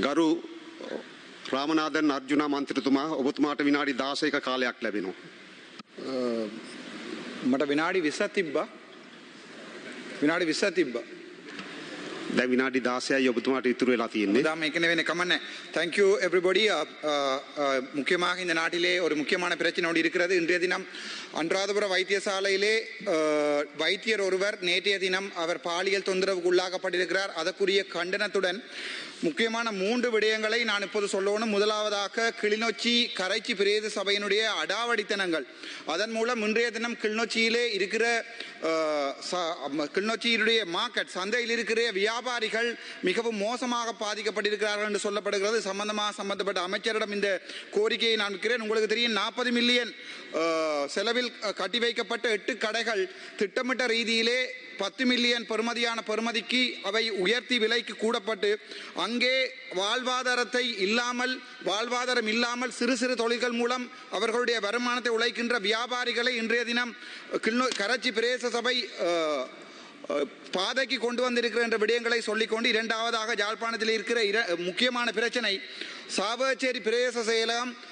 ගරු රාමනාදන් අර්ජුනා මන්ත්‍රතුමා ඔබතුමාට විනාඩි දාසයක කාලයක් ලැබෙනවා. මට විනාඩි විස්සත් තිබ්බා විනාඩි විස්සත් තිබ්බා දැ විනාඩි දාසයයි ඔබතුමාට ඉතුරු වෙලා තියෙන්නේ. தாம் ஏற்கனவே கம்மன் தேங்க்யூ எவ்ரிபடி முக்கியமாக இந்த நாட்டிலே ஒரு முக்கியமான பிரச்சனை ஒன்று இருக்கிறது இன்றைய தினம் அன்றாதபுர வைத்தியசாலையிலே அஹ், வைத்தியர் ஒருவர் நேற்றைய தினம் அவர் பாலியல் தொந்தரவுக்கு உள்ளாக்கப்பட்டிருக்கிறார் அதற்குரிய கண்டனத்துடன் முக்கியமான மூன்று விடயங்களை நான் இப்போது சொல்லணும் முதலாவதாக கிளிநொச்சி கரைச்சி பிரேத சபையினுடைய அடாவடித்தனங்கள் அதன் மூலம் இன்றைய தினம் கிளிநொச்சியிலே இருக்கிற அஹ், ச- அம்ம- கிளிநொச்சியினுடைய மார்க்கெட் சந்தையில் இருக்கிற வியாபாரிகள் மிகவும் மோசமாக பாதிக்கப்பட்டிருக்கிறார்கள் என்று சொல்லப்படுகிறது. சம்பந்தமாக சம்பந்தப்பட்ட அமைச்சரிடம் இந்த கோரிக்கையை நான் இருக்கிறேன் உங்களுக்கு தெரியும் நாற்பது மில்லியன் செலவில் கட்டி வைக்கப்பட்ட எட்டு கடைகள் திட்டமிட்ட ரீதியிலே பத்து மில்லியன் பெறுமதியான பெறுமதிக்கு அவை உயர்த்தி விலைக்கு கூடப்பட்டு அங்கே வாழ்வாதாரத்தை இல்லாமல் வாழ்வாதாரம் இல்லாமல் சிறு சிறு தொழில்கள் மூலம் அவர்களுடைய வருமானத்தை உழைக்கின்ற வியாபாரிகளை இன்றைய தினம் கிள்ளோ கராச்சி பிரதேச சபை பாதைக்கு கொண்டு வந்திருக்கிற என்ற விடயங்களை சொல்லிக்கொண்டு இரண்டாவதாக யாழ்ப்பாணத்தில் இருக்கிற முக்கியமான பிரச்சனை சாவகச்சேரி பிரதேச செயலகம்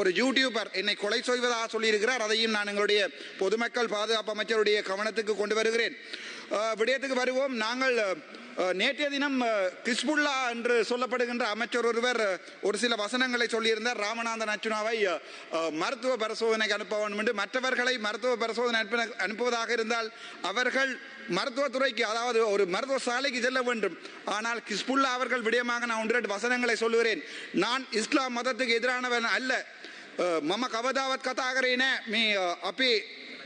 ஒரு யூடியூபர் என்னை கொலை செய்வதாக சொல்லியிருக்கிறார். அதையும் நான் எங்களுடைய பொதுமக்கள் பாதுகாப்பு அமைச்சருடைய கவனத்துக்கு கொண்டு வருகிறேன். விடயத்துக்கு வருவோம். நாங்கள் நேற்றைய தினம் கிஸ்புல்லா என்று சொல்லப்படுகின்ற அமைச்சர் ஒருவர் ஒரு சில வசனங்களை சொல்லியிருந்தார். ராமநாதன் அர்ச்சுனாவை மருத்துவ பரிசோதனைக்கு அனுப்ப வேண்டும் என்று. மற்றவர்களை மருத்துவ பரிசோதனை அனுப்ப அனுப்புவதாக இருந்தால் அவர்கள் மருத்துவத்துறைக்கு அதாவது ஒரு மருத்துவ சாலைக்கு செல்ல வேண்டும். ஆனால் கிஸ்புல்லா அவர்கள் விடயமாக நான் ஒன்று ரெண்டு வசனங்களை சொல்லுகிறேன். நான் இஸ்லாம் மதத்துக்கு எதிரானவன் அல்ல. මම කවදාවත් කතා කරේ නෑ. මේ අ, අපේ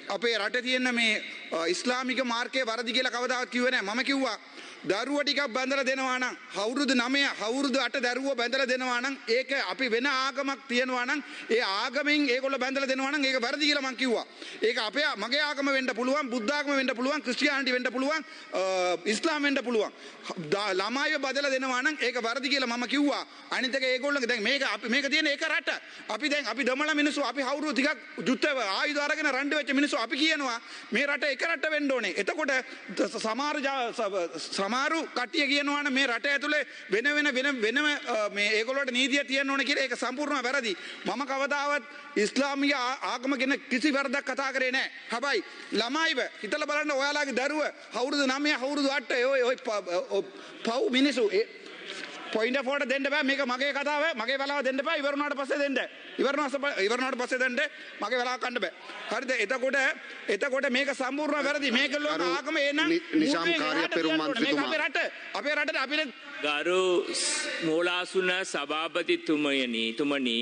අපේ රට තියෙන මේ අ, ඉස්ලාමික මාර්කය වරදි කියලා කවදාවත් කිව්වේ නෑ. මම කිව්වා දරුව ටිකක් බැඳලා දෙනවා නම් අවුරුදු 9 අවුරුදු 8 දරුවෝ බැඳලා දෙනවා නම් ඒක අපි වෙන ආගමක් තියනවා නම් ඒ ආගමෙන් ඒගොල්ලෝ බැඳලා දෙනවා නම් ඒක වැරදි කියලා මම කිව්වා. ඒක අපේ මගේ ආගම වෙන්න පුළුවන් බුද්ධ ආගම වෙන්න පුළුවන් ක්‍රිස්තියානිටි වෙන්න පුළුවන් අ, ඉස්ලාම් වෙන්න පුළුවන්. දා- ළමයිව බදලා දෙනවා නම් ඒක වැරදි කියලා මම කිව්වා. අනිත් එක ඒගොල්ලෝ දැන් මේක අපි මේක තියෙන ඒක රට. අපි දැන් අපි දමල මිනිස්සු අපි හවුරු ටිකක් යුද්ධ ආයුධ අරගෙන රණ්ඩු වෙච්ච මිනිස්සු අපි කියනවා මේ රට එක රට වෙන්න ඕනේ. එතකොට ද- සමාරු කටිය කියනවාන මේ රට ඇතුළේ වෙන වෙන වෙන වෙනම ඒකොලට නීතිය තියන්න ඕන කිය එක සම්පූර්ණ වැරදි. මම කවදාවත් ඉස්ලාමිය ආගම ගෙන කිසි වැරදක් කතා කරේ නෑ. හැබයි ළමයිව හිතල බලන්න ඔයාලාගේ දරුව හවුරුදු නමය හවුරුදු අට්ට ඔය පව් මිනිසු පොයින්ට ෆෝට දෙන්න බෑ. මේක මගේ කතාව. මගේ වෙලාව දෙන්න බෑ. ඉවරනාට පස්සේ දෙන්න. ඉවරනාස ඉවරනාට පස්සේ දෙන්න. මගේ වෙලාව කන්න බෑ. හරිද? එතකොට එතකොට මේක සම්පූර්ණ වැරදි. මේක ලෝක ආගම එනම් නි- නිශාම් කාර්ය පෙරුම් මන්ත්‍රීතුමා. අපේ රට. අපේ රටට අපිට ගරු මූලාසුන සභාපතිතුමයනි තුමනි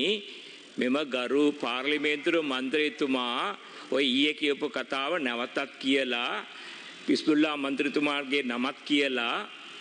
මෙම ගරු පාර්ලිමේන්තුර මන්ත්‍රයතුමා ඔය ඊය කියපු කතාව නැවතත් කියලා පිස්පුල්ලා මන්ත්‍රතුමාගේ නමත් කියලා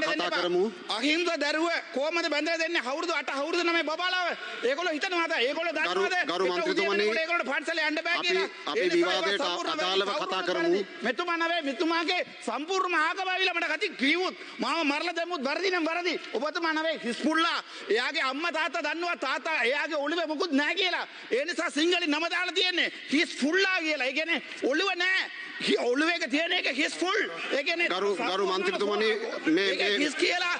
කතා කරමු. අහිංස දරුව කොහමද බැඳලා දෙන්නේ? අවුරුදු 8 අවුරුදු 9 බබාලාව? ඒගොල්ලෝ හිතනවාද? ඒගොල්ලෝ දන්නවද? ගරු මන්ත්‍රීතුමනි, ඒගොල්ලෝ පන්සලේ යන්න බෑ කියලා. අපි විවාදයට අදාළව. කතා කරමු. මෙතුමා නවේ මෙතුමාගේ සම්පූර්ණ ආගමවිල මට කති කිව්වොත් මාව මරලා දැම්මුත් වැරදි නම් වැරදි. ඔබතුමා නවේ හිස්පුල්ලා එයාගේ අම්මා තාත්තා දන්නවා තාත්තා එයාගේ ඔළුවේ මොකුත් නැහැ කියලා. ඒ නිසා සිංහලෙන් නම දාලා තියෙන්නේ හිස්පුල්ලා කියලා. ඒ කියන්නේ ඔළුව නැහැ. ඔළුවේ තියෙන එක හිස්පුල් ඒ කියන්නේ ගරු- ගරු මන්ත්‍රීතුමනි, මේ- හිස් කියලා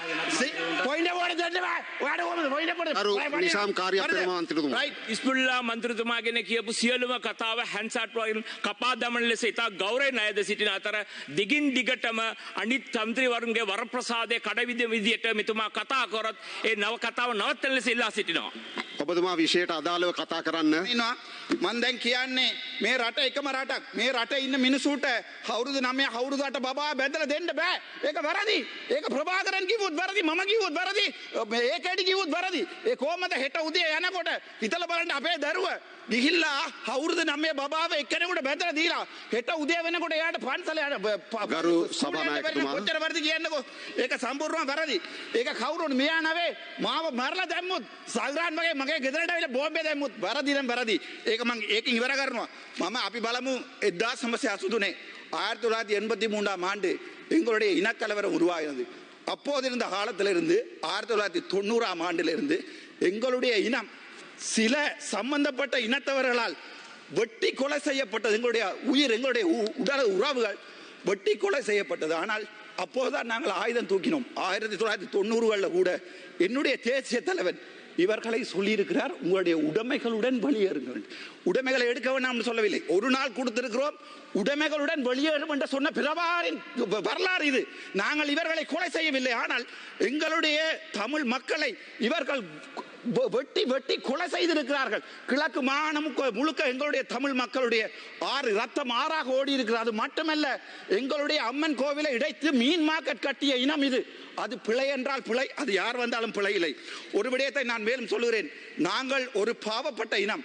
පොයින්ට වට දෙන්න බෑ ඔයාට කොහමද පොයින්ට පොඩ ගරු නිසාම් කාර්යප්‍රම මන්ත්‍රීතුමා. ඉස්පුල්ලා මන්ත්‍රතුමාගෙන කියපු සියලුම කතාව හැන්සාට්වයින් කපා දමන ලෙස ඉතා ගෞරය නයද සිටින අතර දිගින් දිගටම අනිත් තන්ත්‍රීවරුන්ගේ වරප්‍රසාදය කඩවිද විදියට මෙතුමා කතා කොරත් ඒ නව කතාව නවත්තන ලෙස ඉල්ලා සිටිනවා. ඔබතුමා විෂයට අදාළව කතා කරන්න. ඉන්නවා මන් දැන් කියන්නේ මේ රට එකම රටක් මේ රට ඉන්න මිනිසුන්ට අවුරුදු 9 අවුරුදු 8 බබා බැඳලා දෙන්න බෑ ඒක වැරදි ඒක ප්‍රභාකරන් කිව්වොත් වැරදි මම කිව්වොත් වැරදි මේ ඒකෙඩි කිව්වොත් වැරදි ඒ කොහමද හෙට උදේ යනකොට හිතලා බලන්න අපේ දරුව ගිහිල්ලා අවුරුදු 9 බබාව එක්කෙනෙකුට බැඳලා දීලා හෙට උදේ වෙනකොට එයාට පන්සල යන ප- ප- ගරු ස්කූල් යන්න බැරි නම් සභානායකතුමා. කොච්චර වැරදි කියන්නකෝ ඒක සම්පූර්ණම වැරදි ඒක කවුරුන් මෙයා නවේ මාව මරලා දැම්මුත් සල්රාන් වගේ මගේ ගෙදරට ඇවිල්ලා බෝම්බේ දැම්මුත් වැරදි නම් වැරදි ඒක මං ඒකෙන් ඉවර කරනවා මම අපි බලමු 1983 ஆயிரத்தி தொள்ளாயிரத்தி எண்பத்தி மூன்றாம் ஆண்டு எங்களுடைய இனக்கலவரம் உருவாகிறது அப்போதிருந்த காலத்திலிருந்து ஆயிரத்தி தொள்ளாயிரத்தி தொண்ணூறாம் ஆண்டிலிருந்து எங்களுடைய இனம் சில சம்பந்தப்பட்ட இனத்தவர்களால் வெட்டி கொலை செய்யப்பட்டது. எங்களுடைய உயிர் எங்களுடைய உ- உடல் உறவுகள் வெட்டி கொலை செய்யப்பட்டது. ஆனால் அப்போதுதான் நாங்கள் ஆயுதம் தூக்கினோம். ஆயிரத்தி தொள்ளாயிரத்தி தொண்ணூறுகளில் கூட என்னுடைய தேசிய தலைவன் இவர்களை சொல்லியிருக்கிறார். உங்களுடைய உடைமைகளுடன் வெளியேறுங்கள் உடைமைகளை எடுக்க வேண்டாம்னு சொல்லவில்லை. ஒரு நாள் கொடுத்திருக்கிறோம். உடைமைகளுடன் வெளியேறும் என்று சொன்ன பிரபாரின் வரலாறு இது. நாங்கள் இவர்களை கொலை செய்யவில்லை. ஆனால் எங்களுடைய தமிழ் மக்களை இவர்கள் வெட்டி வெட்டி கொலை செய்திருக்கிறார்கள். கிழக்கு மாகாணம் முழுக்க எங்களுடைய தமிழ் மக்களுடைய ஆறு ரத்தம் ஆறாக ஓடி இருக்கிறது அது மட்டுமல்ல எங்களுடைய அம்மன் கோவிலை இடைத்து மீன் மார்க்கெட் கட்டிய இனம் இது. அது பிழை என்றால் பிழை அது யார் வந்தாலும் பிழை இல்லை. ஒரு விடயத்தை நான் மேலும் சொல்லுகிறேன். நாங்கள் ஒரு பாவப்பட்ட இனம்.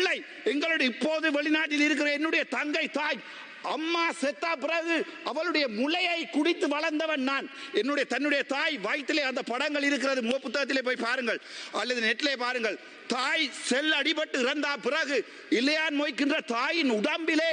பிள்ளை எங்களுடைய இப்போது வெளிநாட்டில் இருக்கிற என்னுடைய தங்கை தாய் அம்மா செத்தா பிறகு அவளுடைய முளையை குடித்து வளர்ந்தவன் நான். என்னுடைய தன்னுடைய தாய் வயிற்றிலே அந்த படங்கள் இருக்கிறது முக புத்தகத்திலே போய் பாருங்கள் அல்லது நெட்டிலே பாருங்கள். தாய் செல் அடிபட்டு இறந்தா பிறகு இல்லையான் மொய்க்கின்ற தாயின் உடம்பிலே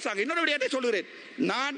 அரசாங்கம். இன்னொரு விடயத்தை சொல்கிறேன் நான்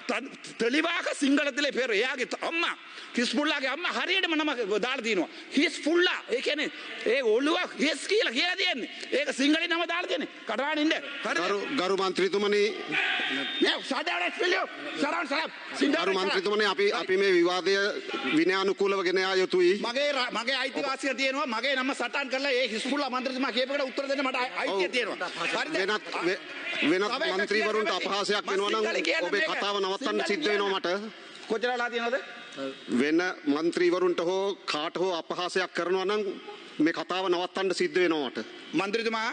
තෙලිවාක සිංහලතිලේ පෙර එයාගේ අම්ම හිස්පුල්ලාගේ අම්ම හරියටම නම දාලා තියෙනවා හිස් පුල්ලා ඒ කියන්නේ ඒ ඔළුව හිස් කියලා කියලා තියෙන්නේ ඒක සිංහලේ නම දාලා තියෙන්නේ කටහඬ ඉන්න. ගරු ගරු മന്ത്രിතුමනි. නෑ සාදාරස් පිළියෝ සරන් සරම් ගරු മന്ത്രിතුමනි අපි අපි මේ විවාදය විනය අනුකූලව ගෙන ආ යුතුයි. මගේ මගේ අයිතිවාසිකම් තියෙනවා. මගේ නම සටහන් කරලා ඒ හිස්පුල්ලා മന്ത്രിතුමා කියපේකට උත්තර දෙන්න මට අයිතිය තියෙනවා. හරිද? වෙනත් මන්ත්‍රීවරුන්ට අපහාසයක් මම වෙනවා නම් ඔබේ. කතාව නවත්තන්න සිද්ධ වෙනවා මට. කොච්චරලා තියෙනවද? වෙන මන්ත්‍රීවරුන්ට හෝ කාට හෝ අපහාසයක් කරනවා නම් මේ කතාව නවත්තන්න සිද්ධ වෙනවා මට. මන්ත්‍රීතුමා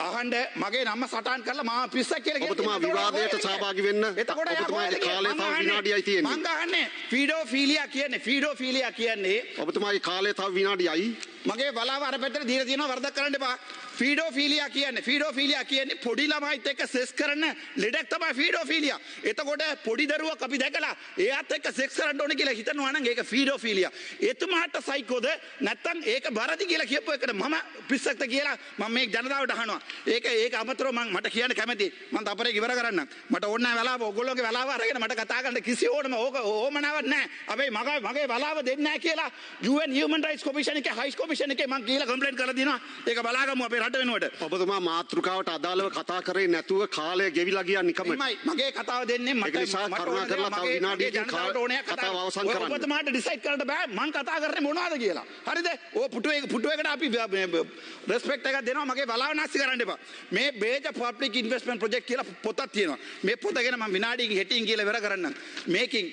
අහන්ඩ මගේ නම්ම සටන් කරලා මා පිස්ස කියල ඔබතුමා විවාදයට සහභාගි වෙන්න. ඔබතුමාගේ කාලය තව විනාඩියයි තියෙන්නේ. මංගහන්නේ ෆීඩෝ ෆීලිය කියන්නේ ෆීඩෝ ෆීලිය කියන්නේ ඔබතුමාගේ කාලය තව විනාඩියයි මගේ බලාව අර පැත්තට දීලා තියෙනවා වරදක් කරන්න එපා. ෆීඩෝ ෆීලියා කියන්නේ ෆීඩෝ ෆීලියා කියන්නේ පොඩි ළමයිත් එක්ක සෙස් කරන ලෙඩක් තමයි ෆීඩෝ ෆීලියා එතකොට පොඩි දරුවක් අපි දැකලා එයාත් එක්ක සෙක්ස් කරන්න ඕනේ කියලා හිතනවා නම් ඒක ෆීඩෝ ෆීලියා එතුමාට සයිකෝද නැත්තම් ඒක බරදි කියලා කියපු එකට මම පිස්සක්ද කියලා මම මේ ජනතාවට අහනවා. ඒක ඒක අමතරව මම මට කියන්න කැමතියි. මම තපරේ ඉවර කරන්න මට ඕන නැහැ වෙලාව ඔයගොල්ලෝගේ වෙලාව අරගෙන මට කතා කරන්න කිසි ඕනම ඕක ඕමනාවක් නැහැ හැබැයි මගේ මගේ වෙලාව දෙන්නේ නැහැ කියලා UN Human Rights Commission එකේ High Commission එකේ මම කියලා කම්ප්ලේන්ට් කරලා දිනවා. ඒක බලාගමු අපේ රට වෙනුවට. ඔබතුමා මාතෘකාවට අදාළව කතා කරේ නැතුව කාලය ගෙවිලා ගියා නිකම මගේ කතාව දෙන්නේ මට නිසා කරුණා කරලා තව විනාඩියකින් කතාව අවසන් කරන්න. ඔබතුමාට ඩිසයිඩ් කරන්න බෑ මං කතා කරන්නේ මොනවද කියලා. හරිද? ඔය පුටුවේ පුටුවේකට අපි රෙස්පෙක්ට් එකක් දෙනවා. මගේ බලාව නැස්ති කරන්න එපා. මේ බේජ පබ්ලික් ඉන්වෙස්ට්මන්ට් ප්‍රොජෙක්ට් කියලා පොතක් තියෙනවා. මේ පොත ගැන මම විනාඩියකින් හෙටින් කියලා ඉවර කරන්නම්. මේකින්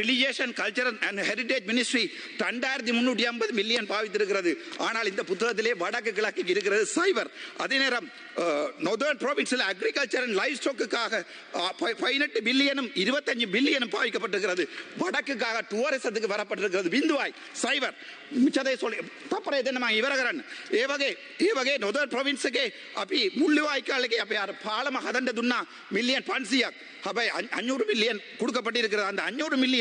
religious and culture and heritage ministry ரெண்டாயிரத்தி முன்னூற்றி ஐம்பது மில்லியன் பாவித்திருக்கிறது. ஆனால் இந்த புத்தகத்திலே வடக்கு கிழக்கு இருக்கிறது சைபர் அதே நேரம் நொதர்ன் ப்ராவின்ஸில் அக்ரிகல்ச்சர் அண்ட் லைஃப் ஸ்டாக்குக்காக பதினெட்டு பில்லியனும் இருபத்தஞ்சு பில்லியனும் பாவிக்கப்பட்டிருக்கிறது. வடக்குக்காக டூரிசத்துக்கு வரப்பட்டிருக்கிறது பிந்துவாய் சைபர் மிச்சதை சொல்லி தப்பரை தினமா இவரகரன்? ஏவகே ஏவகே நொதர் ப்ரொவின்ஸுக்கே அப்படி முள்ளுவாய்க்காலுக்கு அப்போ யார் பாலமாக அதண்ட துண்ணா மில்லியன் பான்சியா அப்போ அஞ்சூறு மில்லியன் கொடுக்கப்பட்டிருக்கிறது. அந்த அஞ்சூறு மில்லியன்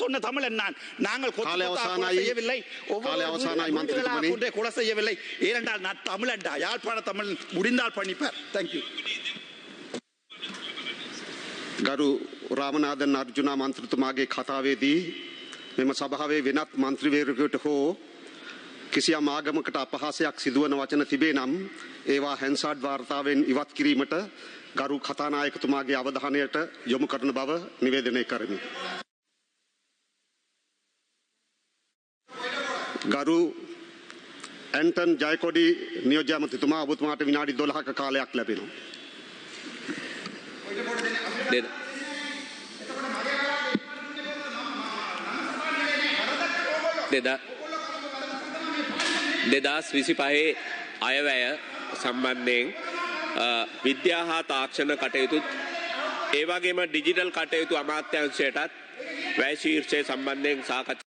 சொன்ன தமிழன் நான் நாங்கள் கொத்து காலை கொத்தா கொலை அவசானாயி. செய்யவில்லை ஒவ்வொரு காலை அவசானாயி, வீடுகளாக மந்திரி துமணி. கொன்றே கொலை செய்யவில்லை ஏனென்றால் நான் தமிழன்டா யாழ்ப்பாண தமிழ் முடிந்தால் பண்ணிப்பார் தேங்க்யூ ගරු රාමනාදන් අර්ජුනා මන්ත්‍රතුමාගේ කතාවේදී මෙම සභාවේ වෙනත් මන්ත්‍රවේරකට හෝ කිසියම් ආගමකට අපහාසයක් සිදුවන වචන තිබේ නම් ඒවා හැන්සාඩ් වාර්තාවෙන් ඉවත් කිරීමට ගරු කතානායකතුමාගේ අවධානයට යොමු කරන බව නිවේදනය කරමි. ගරු ඇන්ටන් ජයකොඩි නියෝජ්‍යමතිතුමා ඔබතුමාට විනාඩි දොළහක කාලයක් ලැබෙනවා. දෙද දෙදා දෙදස් විසි පහේ අයවැය සම්බන්ධයෙන් අ, විද්‍යා හා තාක්ෂණ කටයුතුත් ඒවගේම ඩිජිටල් කටයුතු අමාත්‍යංශයටත් වැෑ ශීර්ෂය සම්බන්ධයෙන් සාකච්ඡා